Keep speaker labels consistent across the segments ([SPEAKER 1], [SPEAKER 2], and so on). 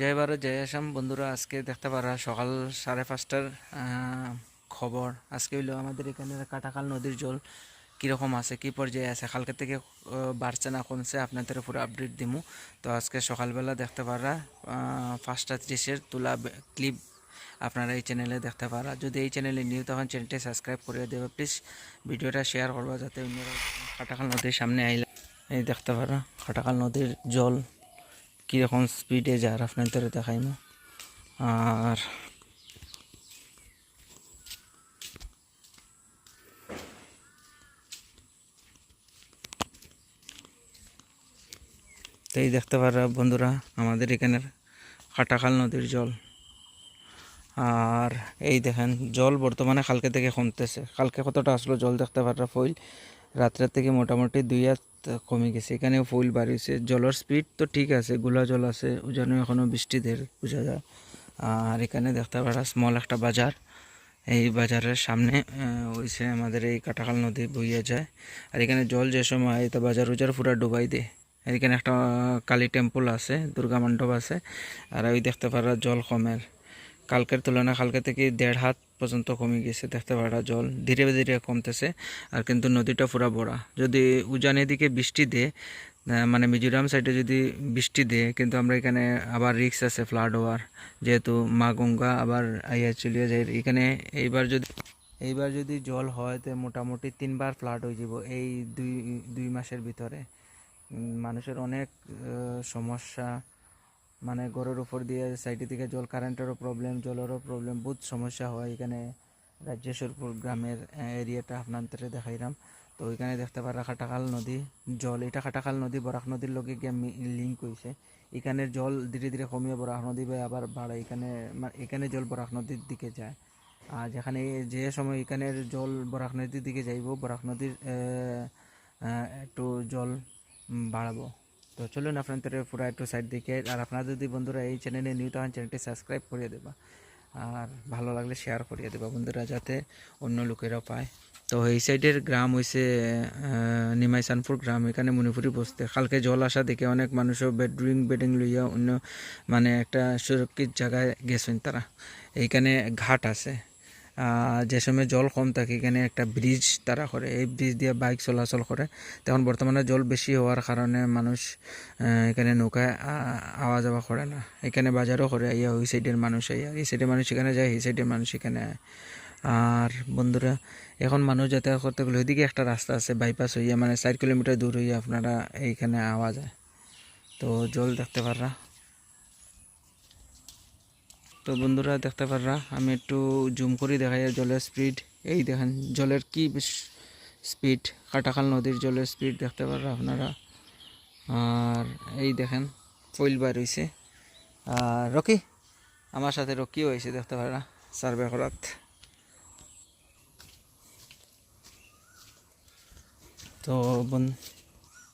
[SPEAKER 1] জয় ভারত, জয় আসাম। বন্ধুরা, আজকে দেখতে পারা সকাল সাড়ে পাঁচটার খবর। আজকে হইল আমাদের এখানে কাটাখাল নদীর জল কীরকম আছে, কী পর্যায়ে আছে? কালকে থেকে বাড়ছে না কমছে, আপনাদের পুরো আপডেট দিমু। তো আজকে সকালবেলা দেখতে পারা পাঁচটা ত্রিশের তোলা ক্লিপ আপনারা এই চ্যানেলে দেখতে পারা। যদি এই চ্যানেলে নিউ তখন চ্যানেলটি সাবস্ক্রাইব করে দেবে প্লিজ ভিডিওটা শেয়ার করবা যাতে অন্যরা কাটাখাল নদীর সামনে আইলে এই দেখতে পারা কাটাখাল নদীর জল কীরকম স্পিডে যার আপনাদের দেখাইমু আর তো এই দেখতে পারা বন্ধুরা, আমাদের এখানের কাটাখাল নদীর জল। আর এই দেখেন, জল বর্তমানে কালকে থেকে কমতেছে। কালকে কতটা আসলো জল দেখতে পারা ফইল রাত্রের থেকে মোটামুটি দুই হাত কমে গেছে। এখানে ফুল বাড়িয়েছে। জলের স্পিড তো ঠিক আছে গোলা জল আছে ওজন্য এখনও বৃষ্টিদের বোঝা যায়। আর এখানে দেখতে পারা স্মল একটা বাজার। এই বাজারের সামনে হইছে আমাদের এই কাটাখাল নদী বইয়ে যায়। আর এখানে জল যে সময় তো বাজার উজার পুরা ডুবাই দেয়। এখানে একটা কালী টেম্পল আছে, দুর্গা মণ্ডপ আছে। আর ওই দেখতে পারা জল কমের কালকের তুলনায় কালকে থেকে দেড় হাত পর্যন্ত কমে গেছে, দেখতে পারা জল ধীরে ধীরে কমতেছে আর কিন্তু নদীটা পুরা বড়া যদি উজানের দিকে বৃষ্টি দেয় মানে মিজোরাম সাইডে যদি বৃষ্টি দেয় কিন্তু আমরা এখানে আবার রিক্স আছে ফ্লাড হওয়ার। যেহেতু মা গঙ্গা আবার আইয়া চলিয়ে যায়, এখানে এইবার যদি এইবার যদি জল হয়, তো মোটামুটি তিনবার ফ্লাড হয়ে যাব এই দুই দুই মাসের ভিতরে। মানুষের অনেক সমস্যা মানে ঘরের উপর দিয়ে সাইডের দিকে জল কারেন্টেরও প্রবলেম জলেরও প্রবলেম বহুত সমস্যা হয় এখানে। রাজ্যেশ্বরপুর গ্রামের এরিয়াটা আপনাদের দেখাইলাম। তো ওইখানে দেখতে পারা খাটাখাল নদী, জল, এটা খাটাখাল নদী, বরাক নদীর লগে গিয়ে লিঙ্ক হয়েছে এখানের জল ধীরে ধীরে কমিয়ে বরাক নদী বা আবার বাড়ে এখানে এখানে জল বরাক নদীর দিকে যায়। আর যেখানে, যে সময় এখানের জল বরাক নদীর দিকে যাইব, বরাক নদীর একটু জল বাড়াবো। তো চলুন আপনাদের পুরো একটু সাইড দিকে। আর আপনারা যদি বন্ধুরা এই চ্যানেলে নিউ তখন চ্যানেলটি সাবস্ক্রাইব করিয়ে দেবা। আর ভালো লাগলে শেয়ার করিয়ে দেবা বন্ধুরা, যাতে অন্য লোকেরাও পায়। তো এই সাইডের গ্রাম হয়েছে নিমাইসানপুর গ্রাম। এখানে মণিপুরি বসতে। কালকে জল আসা দেখে অনেক মানুষও বেডরুইং বেডিং লইয়া অন্য মানে একটা সুরক্ষিত জায়গায় গেছেন তারা। এইখানে ঘাট আছে। যে সময় জল কম থাকে, এখানে একটা ব্রিজ তারা করে। এই ব্রিজ দিয়ে বাইক চলাচল করে। তখন বর্তমানে জল বেশি হওয়ার কারণে মানুষ এখানে নৌকায় আওয়া যাওয়া করে না। এখানে বাজারও করে। ইয়া ওই সাইডের মানুষ আইয়া এই সাইডের মানুষ এখানে যায়, এই সাইডের মানুষ এখানে আর বন্ধুরা, এখন মানুষ যাতায়াত করতে গেলে ওইদিকে একটা রাস্তা আছে বাইপাস হইয়া মানে চার কিলোমিটার দূর হইয়া আপনারা এইখানে আওয়া যায়। তো জল দেখতে পাররা। তো বন্ধুরা দেখতে পাররা, আমি একটু জুম করে দেখাই জলের স্পিড এই দেখেন, জলের কি স্পিড কাটাখাল নদীর জলের স্পিড দেখতে পাররা আপনারা? আর এই দেখেন ফইল বার হয়েছে আর রকি, আমার সাথে রকিও হয়েছে দেখতে পাররা, সার্ভে করাত। তো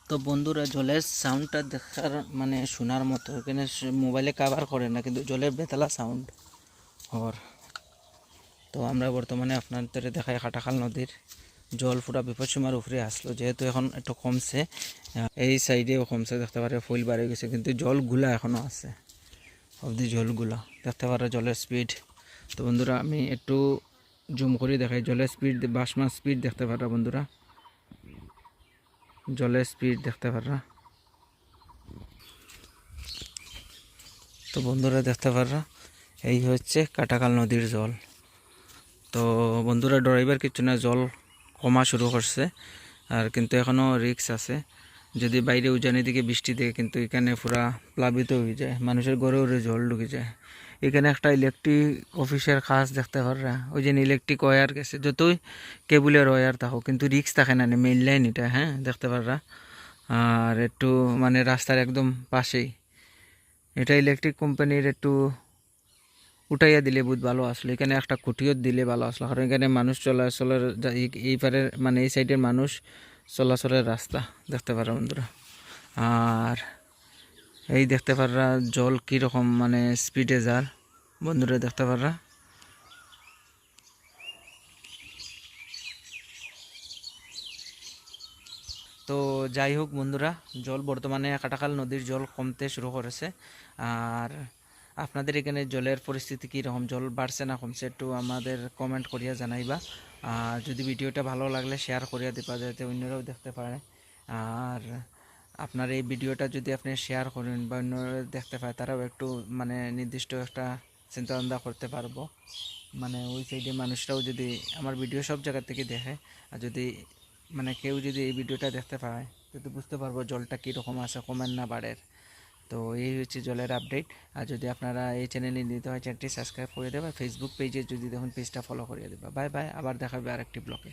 [SPEAKER 1] তো বন্ধুরা, জলের সাউন্ডটা দেখার মানে শোনার মতো, এখানে মোবাইলে কাভার করে না, কিন্তু জলের বেতালা সাউন্ড হর তো আমরা বর্তমানে আপনাদের দেখাই খাটাখাল নদীর। জল পুরা বিপদসীমার উপরে আসলো, যেহেতু এখন একটু কমছে। এই সাইডেও কমছে, দেখতে পারে ফুল বাড়ে গেছে, কিন্তু জলগুলা এখনও আছে। অবধি জলগুলা, দেখতে পারে জলের স্পিড তো বন্ধুরা, আমি একটু জুম করে, দেখাই জলের স্পিড বাসমার স্পিড দেখতে পারা বন্ধুরা। জলের স্পিড দেখতে পাররা। তো বন্ধুরা দেখতে পাররা, এই হচ্ছে কাটাকাল নদীর জল। তো বন্ধুরা ড্রাইভার কিছু না, জল কমা শুরু করছে, আর কিন্তু এখনও রিক্স আছে। যদি বাইরে উজানি দিকে বৃষ্টি দেয় কিন্তু এখানে পুরা প্লাবিত হয়ে যায়, মানুষের ঘরে ঘরে জল ঢুকে যায়। এখানে একটা ইলেকট্রিক অফিসের কাজ দেখতে পাররা। ওই যে ইলেকট্রিক ওয়ার গেছে। যতই কেবলের ওয়ার থাকো কিন্তু রিক্স থাকে না মেইন লাইন এটা হ্যাঁ দেখতে পাররা। আর একটু মানে রাস্তার একদম পাশেই। এটা ইলেকট্রিক কোম্পানির একটু উঠাইয়া দিলে বহুত ভালো আসলো। এখানে একটা কুটিও দিলে ভালো আসলো। কারণ এখানে মানুষ চলাচলের যা- এই- এই পারের মানে এই সাইডের মানুষ চলাচলের রাস্তা, দেখতে পারা বন্ধুরা। আর এই দেখতে পাররা জল কীরকম মানে স্পিডে যার। বন্ধুরা দেখতে পাররা। তো যাই হোক বন্ধুরা, জল বর্তমানে কাটাখাল নদীর জল কমতে শুরু করেছে। আর আপনাদের এখানে জলের পরিস্থিতি কীরকম, জল বাড়ছে না কমছে একটু আমাদের কমেন্ট করিয়া জানাইবা। আর যদি ভিডিওটা ভালো লাগলে শেয়ার করিয়া দিবা, যাতে অন্যরাও দেখতে পারে। আর আপনার এই ভিডিওটা যদি আপনি শেয়ার করেন বা অন্যরা দেখতে পায়, তারাও একটু মানে নির্দিষ্ট একটা চিন্তাভাবনা করতে পারব। মানে ওই সাইডে মানুষরাও যদি আমার ভিডিও সব জায়গা থেকে দেখে, আর যদি মানে কেউ যদি এই ভিডিওটা দেখতে পায় যদি বুঝতে পারব জলটা কীরকম আছে কমেন না বাড়ের। তো এই হচ্ছে জলের আপডেট আর যদি আপনারা এই চ্যানেলে নিতে হয় চ্যানেলটি সাবস্ক্রাইব করে দেবা। ফেসবুক পেজে যদি দেখুন পেজটা ফলো করে দেবা। বাই বাই আবার দেখাবে আরেকটি ব্লগে